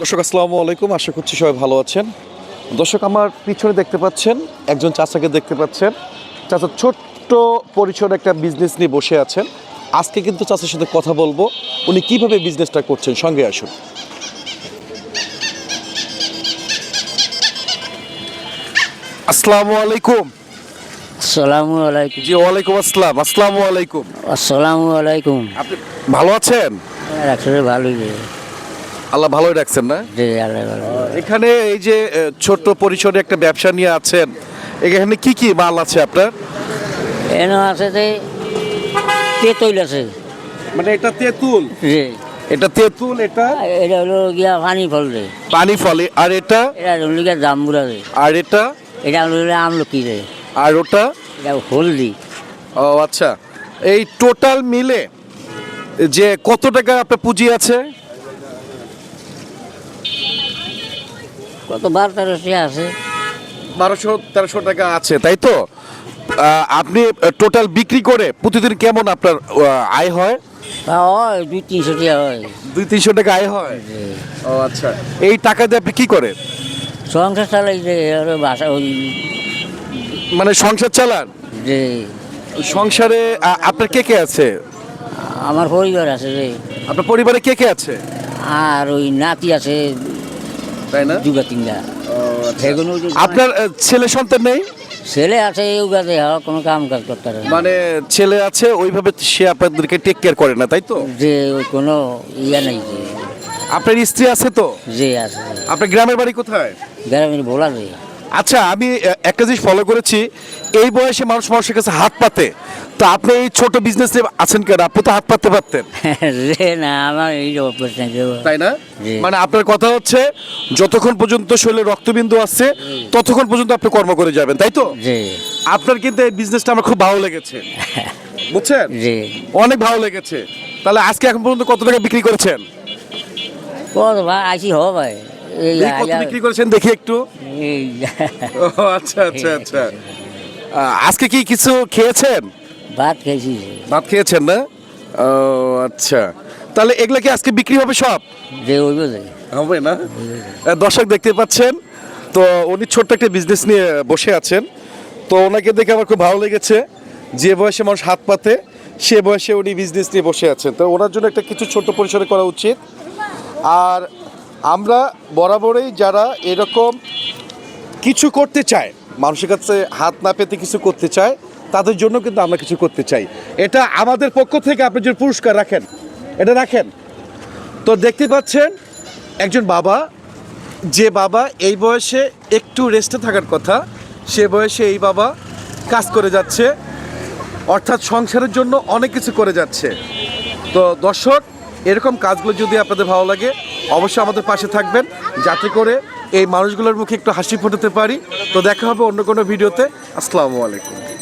দর্শক আসসালামু আলাইকুম। আশা করছি সবাই ভালো আছেন। দর্শক আমার পিছনে দেখতে পাচ্ছেন একজন চাচাকে দেখতে পাচ্ছেন। চাচা ছোট্ট পরিসরে একটা বিজনেস নিয়ে বসে আছেন। আজকে কিন্তু চাচার সাথে কথা বলব উনি কীভাবে বিজনেসটা করছেন সঙ্গে আসুন। আসসালামু আলাইকুম। আসসালামু আলাইকুম। জি ওয়ালাইকুম আসসালাম। আসসালামু আলাইকুম। আসসালামু আলাইকুম। আপনি ভালো আছেন? ভালোই। রে আল্লাহ ভালোই রাখছেন না? জি আল্লাহ ভালো এখানে এই যে ছোট্ট পরিসরে একটা ব্যবসা নিয়ে আছেন এখানে কি কি মাল আছে আপনার? এনে আছে যে তেতৈল আছে। মানে এটা তেঁতুল? জি। এটা তেঁতুল এটা? এটা হলো গিয়া পানি ফল রে পানি ফলে আর এটা? এটা হলো গিয়া জাম্বুরা রে আর এটা? এটা হলো আমলকি রে আর ওটা? এটা হলদি। ও আচ্ছা। এই টোটাল মিলে যে কত টাকা আপনার পুঁজি আছে? কত বার তেরোশি আছে? বারোশো তেরোশো টাকা আছে তাই তো? আপনি টোটাল বিক্রি করে প্রতিদিন কেমন আপনার আয় হয়? হয় দুই তিনশো টাকা হয়। দুই তিনশো টাকা আয় হয়। ও আচ্ছা। এই টাকা দিয়ে আপনি কি করেন? সংসার চালাই যে বাসা ওই মানে সংসার চালান? যে সংসারে আপনার কে কে আছে? আমার পরিবার আছে যে আপনার পরিবারে কে কে আছে? আর ওই নাতি আছে তাই না? দুগা তিনগা। সেগুলো আপনার ছেলে সন্তান নেই? ছেলে আছে এই গাছে কোনো কাম কাজ করতে পারে না। মানে ছেলে আছে ওইভাবে সে আপনাদেরকে টেক কেয়ার করে না তাই তো? যে ওই কোনো ইয়ে নেই যে। আপনার স্ত্রী আছে তো? যে আছে। আপনার গ্রামের বাড়ি কোথায়? গ্রামের ভোলা যে আচ্ছা আমি একটা জিনিস ফলো করেছি। এই বয়সে মানুষ মানুষের কাছে হাত পাতে। তো আপনি এই ছোট বিজনেস আছেন কেন? আপনি তো হাত পাততে পারতেন। না আমার এই তাই না? মানে আপনার কথা হচ্ছে যতক্ষণ পর্যন্ত শরীরে রক্তবিন্দু আসছে ততক্ষণ পর্যন্ত আপনি কর্ম করে যাবেন তাই তো? আপনার কিন্তু এই বিজনেসটা আমার খুব ভালো লেগেছে। বুঝছেন? অনেক ভালো লেগেছে। তাহলে আজকে এখন পর্যন্ত কত টাকা বিক্রি করেছেন? কত ভাই হ ভাই। এই কত বিক্রি করেছেন দেখি একটু। ও আচ্ছা আচ্ছা আচ্ছা। আজকে কি কিছু খেয়েছেন? ভাত খাইছি যে। ভাত খেয়েছেন না? ও আচ্ছা। তাহলে এগুলো কি আজকে বিক্রি হবে সব? হবে না? দর্শক দেখতে পাচ্ছেন তো উনি ছোট্ট একটা বিজনেস নিয়ে বসে আছেন। তো ওনাকে দেখে আমার খুব ভালো লেগেছে যে বয়সে মানুষ হাত পাতে সে বয়সে উনি বিজনেস নিয়ে বসে আছেন। তো ওনার জন্য একটা কিছু ছোট্ট পরিসরে করা উচিত। আর আমরা বরাবরই যারা এরকম কিছু করতে চায়, মানুষের কাছে হাত না পেতে কিছু করতে চায়, তাদের জন্য কিন্তু আমরা কিছু করতে চাই। এটা আমাদের পক্ষ থেকে আপনি যে পুরস্কার রাখেন, এটা রাখেন। তো দেখতে পাচ্ছেন, একজন বাবা, যে বাবা এই বয়সে একটু রেস্টে থাকার কথা, সে বয়সে এই বাবা কাজ করে যাচ্ছে, অর্থাৎ সংসারের জন্য অনেক কিছু করে যাচ্ছে। তো দর্শক, এরকম কাজগুলো যদি আপনাদের ভালো লাগে অবশ্যই আমাদের পাশে থাকবেন, যাতে করে এই মানুষগুলোর মুখে একটু হাসি ফোটাতে পারি। তো দেখা হবে অন্য কোনো ভিডিওতে। আসসালামু আলাইকুম।